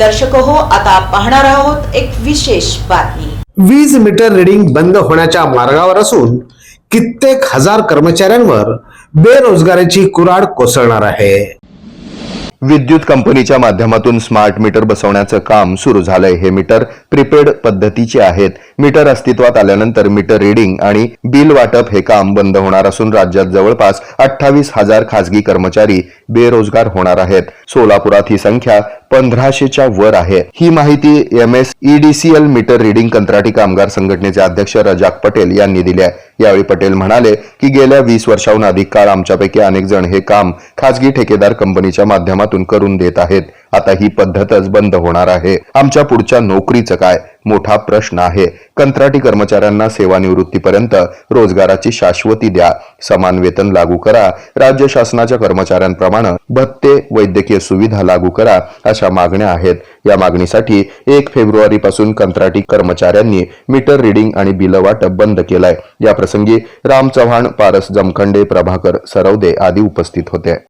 दर्शक हो आता पाहणार आहोत एक विशेष बातमी. वीज मीटर रीडिंग बंद होण्याच्या मार्गावर असून कित्येक हजार कर्मचाऱ्यांवर बेरोजगारीची कुराड कोसळणार आहे. विद्युत कंपनीच्या माध्यमातून स्मार्ट मीटर बसवण्याचं काम सुरू झालंय. हे मीटर प्रीपेड पद्धतीचे आहेत. मीटर अस्तित्वात आल्यानंतर मीटर रिडिंग आणि बिल वाटप हे काम बंद होणार असून राज्यात जवळपास अठ्ठावीस हजार खासगी कर्मचारी बेरोजगार होणार आहेत. सोलापुरात ही संख्या पंधराशेच्या वर आहे. ही माहिती M S EDCL meter reading कंत्राटी कामगार संघटनेचे अध्यक्ष रजाक पटेल यांनी दिली आहे. यावेळी पटेल म्हणाले की गेल्या वीस वर्षाहून अधिक काळ आमच्यापैकी अनेक जण हे काम खाजगी ठेकेदार कंपनीच्या माध्यमातून करून देत आहेत. आता ही पद्धतच बंद होणार आहे. आमच्या पुढच्या नोकरीचं काय? मोठा प्रश्न आहे. कंत्राटी कर्मचाऱ्यांना सेवानिवृत्तीपर्यंत रोजगाराची शाश्वती द्या. समान वेतन लागू करा. राज्य शासनाच्या कर्मचाऱ्यांप्रमाणे भत्ते वैद्यकीय सुविधा लागू करा अशा मागण्या आहेत. या मागणीसाठी एक फेब्रुवारी पासून कंत्राटी कर्मचाऱ्यांनी मीटर रिडिंग आणि बिल वाटप बंद केलंय. या प्रसंगी राम चव्हाण पारस जमखंडे प्रभाकर सरवदे आदी उपस्थित होते.